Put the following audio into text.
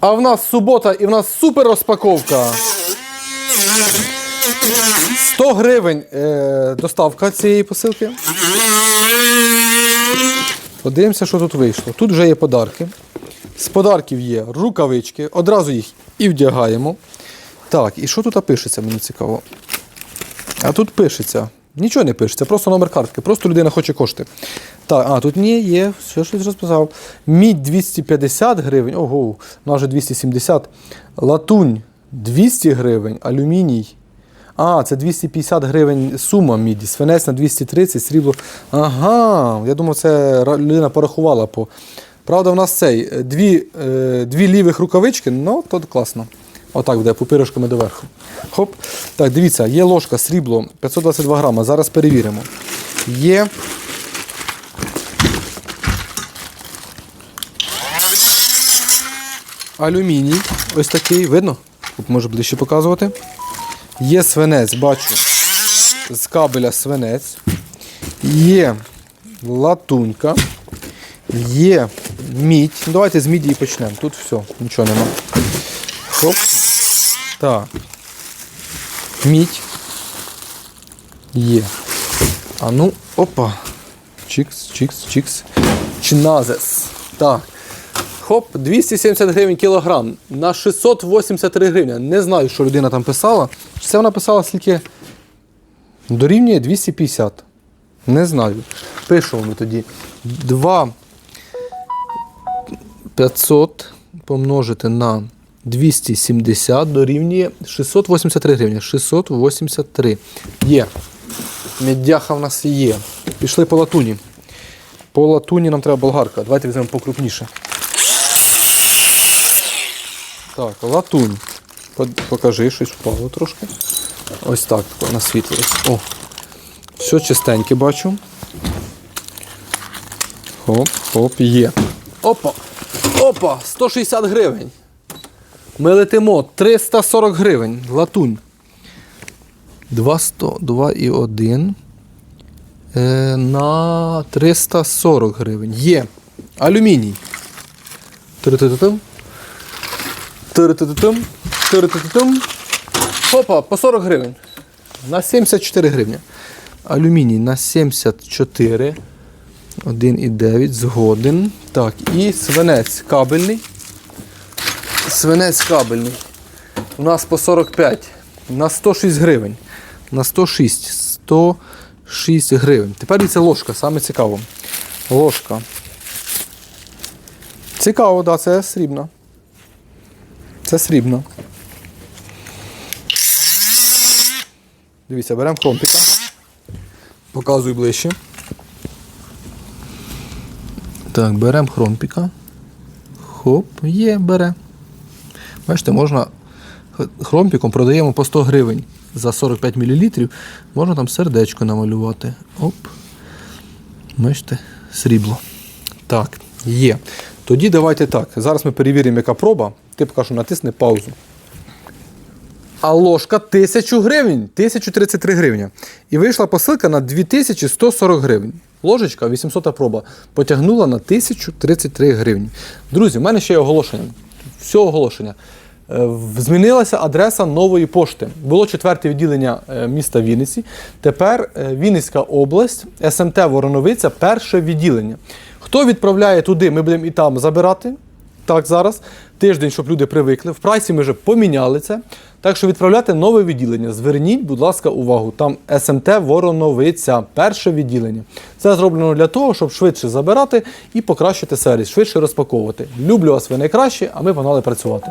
А в нас субота і в нас супер розпаковка. 100 гривень е, доставка цієї посилки. Подивимося, що тут вийшло. Тут вже є подарки. З подарків є рукавички. Одразу їх і вдягаємо. Так, і що тут пишеться, мені цікаво. А тут пишеться. Нічого не пишеться, просто номер картки, просто людина хоче кошти. Так, а тут ні, є, ще щось розписав. Мідь 250 гривень, ого, у нас вже 270. Латунь 200 гривень, алюміній. А, це 250 гривень сума міді, свинець на 230, срібло. Ага, я думав, це людина порахувала по. Правда, в нас цей е, дві, е, дві лівих рукавички, ну то класно. Отак буде, пупиришками доверху. Хоп. Так, дивіться, є ложка срібло 522 грама. Зараз перевіримо. Є. Алюміній. Ось такий, видно? Може ближче показувати. Є свинець, бачу. З кабеля свинець. Є латунька. Є мідь. Давайте з міді і почнемо. Тут все, нічого нема. Хоп. Так. Мідь. Є. А ну, опа. Чікс, чікс, чікс. Чиназес. Так. Хоп, 270 гривень кілограм на 683 гривні. Не знаю, що людина там писала. Чи це вона писала скільки дорівнює 250. Не знаю. Пишемо ми тоді. 2 500 помножити на 270 дорівнює 683 гривні. 683. Є. Медяха в нас є. Пішли по латуні. По латуні нам треба болгарка. Давайте візьмемо покрупніше. Так, латунь. Покажи, щось впало трошки. Ось так насвітлилось. О. Все чистеньке бачу. Хоп, хоп, є. Опа! Опа! 160 гривень. Ми летимо 340 гривень. Латунь. 200, 2 і 1 е, на 340 гривень. Є. Алюміній. Тиритититим. Тиритититим. Тиритититим. Опа, по 40 гривень. На 74 гривні. Алюміній на 74. 1,9 згоден. Так, і свинець кабельний. Свинець кабельний. У нас по 45. На 106 гривень. На 106. 106 гривень. Тепер дивіться ложка, саме цікаво. Ложка. Цікаво, да, це срібна. Це срібна. Дивіться, беремо кромпіка. Показую ближче. Так, беремо хромпіка. Хоп, є, бере. Бачите, можна хромпіком продаємо по 100 гривень за 45 мл. Можна там сердечко намалювати. Оп. Бачите, срібло. Так, є. Тоді давайте так. Зараз ми перевіримо, яка проба. Ти поки що натисни паузу. А ложка 1000 гривень, 1033 гривні. І вийшла посилка на 2140 гривень. Ложечка 800 проба потягнула на 1033 гривні. Друзі, в мене ще є оголошення. Все оголошення. Е, Змінилася адреса нової пошти. Було четверте відділення е, міста Вінниці. Тепер е, Вінницька область, СМТ Вороновиця, перше відділення. Хто відправляє туди, ми будемо і там забирати. Так, зараз тиждень, щоб люди привикли. В прайсі ми вже поміняли це. Так що відправляти нове відділення. Зверніть, будь ласка, увагу. Там СМТ Вороновиця, перше відділення. Це зроблено для того, щоб швидше забирати і покращити сервіс, швидше розпаковувати. Люблю вас ви найкраще, а ми погнали працювати.